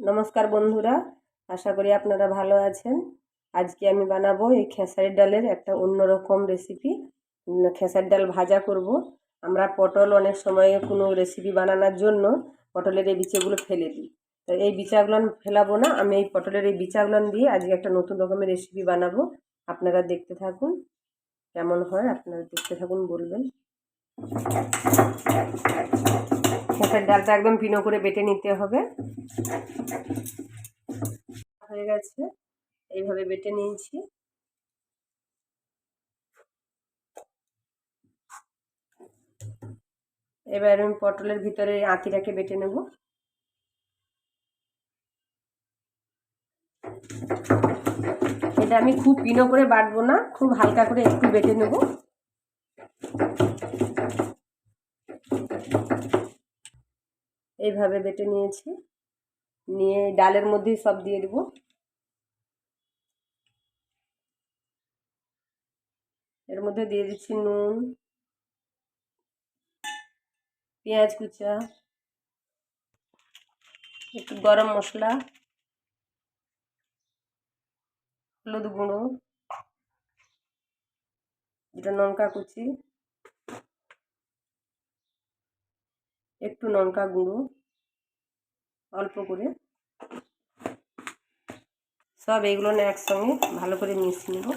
নমস্কার বন্ধুরা আশা করি আপনারা ভালো আছেন। আজকে আমি বানাবো এই খেসারির ডালের একটা অন্যরকম রেসিপি উম, খেসারির ডাল ভাজা করব। আমরা পটল অনেক সময় কোনো রেসিপি বানানোর জন্য পটলের এই বিচাগুলো ফেলে দিই। তো এই বিচাগুলো ফেলাবো না আমি এই পটলের এই বিচাগুলো দিয়ে আজকে একটা নতুন রকমের রেসিপি বানাবো। আপনারা দেখতে থাকুন কেমন হয় আপনারা দেখতে থাকুন বলবেন। খেসার ডালটা একদম পিনো করে বেটে নিতে হবে। হয়ে গেছে। এইভাবে বেটে নিয়েছি। এবার আমি পটলের ভিতরে আঁতিটাকে বেটে নেব। এটা আমি খুব পিনো করে বাটবো না, খুব হালকা করে একটু বেটে নেব। এইভাবে বেটে নিয়েছি। নিয়ে ডালের মধ্যেই সব দিয়ে দেব। এর মধ্যে দিয়ে দিচ্ছি নুন, পেঁয়াজ কুচা, একটু গরম মশলা, হলুদ গুঁড়ো, দুটো লঙ্কা কুচি, একটু লঙ্কা গুঁড়ো। অল্প করে। সব এগুলো না একসঙ্গে ভালো করে মিশিয়ে নেব।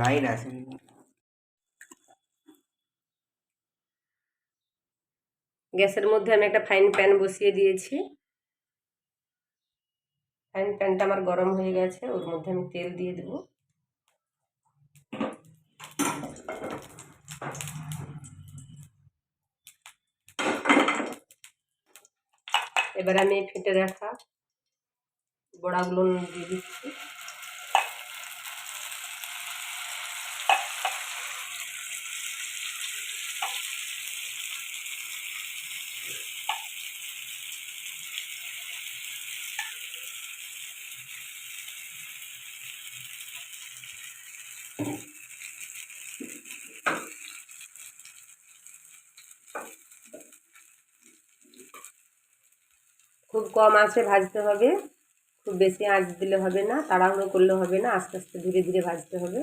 লাইট আছে। গ্যাসের মধ্যে আমি একটা ফ্রাইং প্যান বসিয়ে দিয়েছি। ফ্রাইং প্যানটা আমার গরম হয়ে গেছে ওর মধ্যে আমি তেল দিয়ে দেব। এবার আমি ফেটে রাখা বড়াগুলো দিয়ে দিচ্ছি। খুব কম আঁচে ভাজতে হবে। খুব বেশি আঁচ দিলে হবে না, তাড়াহুড়ো করলে হবে না, আস্তে আস্তে ধীরে ধীরে ভাজতে হবে।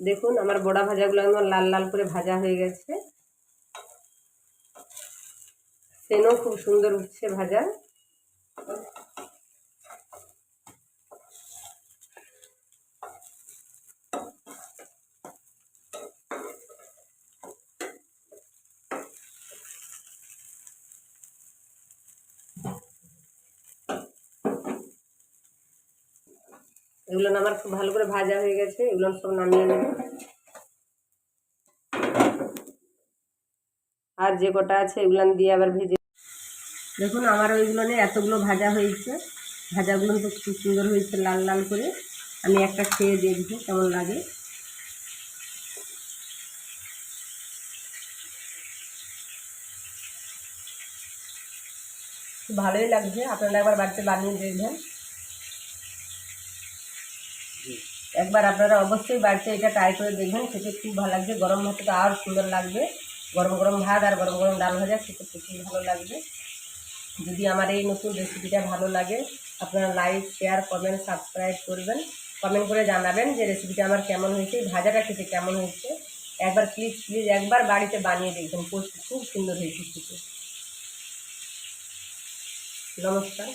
দেখুন, আমার বড়া ভাজাগুলো একদম লাল লাল করে ভাজা হয়ে গেছে। সেনও খুব সুন্দর উঠছে ভাজা। এগুলো আমার খুব ভালো করে ভাজা হয়ে গেছে, এগুলো সব নামিয়ে নেব। আর যে কটা আছে এগুলো দিয়ে আবার ভেজে দেখুন, আমার ওইগুলো নিয়ে এতগুলো ভাজা হয়েছে। ভাজাগুলো তো খুব সুন্দর হয়েছে, লাল লাল করে। আমি একটা খেয়ে দেখব কেমন লাগে। খুব ভালোই লাগছে। আপনারা একবার বাড়িতে বানিয়ে দেখবেন। একবার আপনারা অবশ্যই বাড়িতে এটা ট্রাই করে দেখবেন, খেতে খুব ভালো লাগছে গরম ভাতে তো আর সুন্দর লাগবে। গরম গরম ভাত আর গরম গরম ডাল ভাজা খেতে প্রচুর ভালো লাগবে। যদি আমার এই নতুন রেসিপিটা ভালো লাগে, আপনারা লাইক শেয়ার কমেন্ট সাবস্ক্রাইব করবেন। কমেন্ট করে জানাবেন যে রেসিপিটা আমার কেমন হয়েছে ভাজাটা খেতে কেমন হয়েছে। একবার প্লিজ প্লিজ একবার বাড়িতে বানিয়ে দেখবেন, খুব সুন্দর হয়েছে নমস্কার।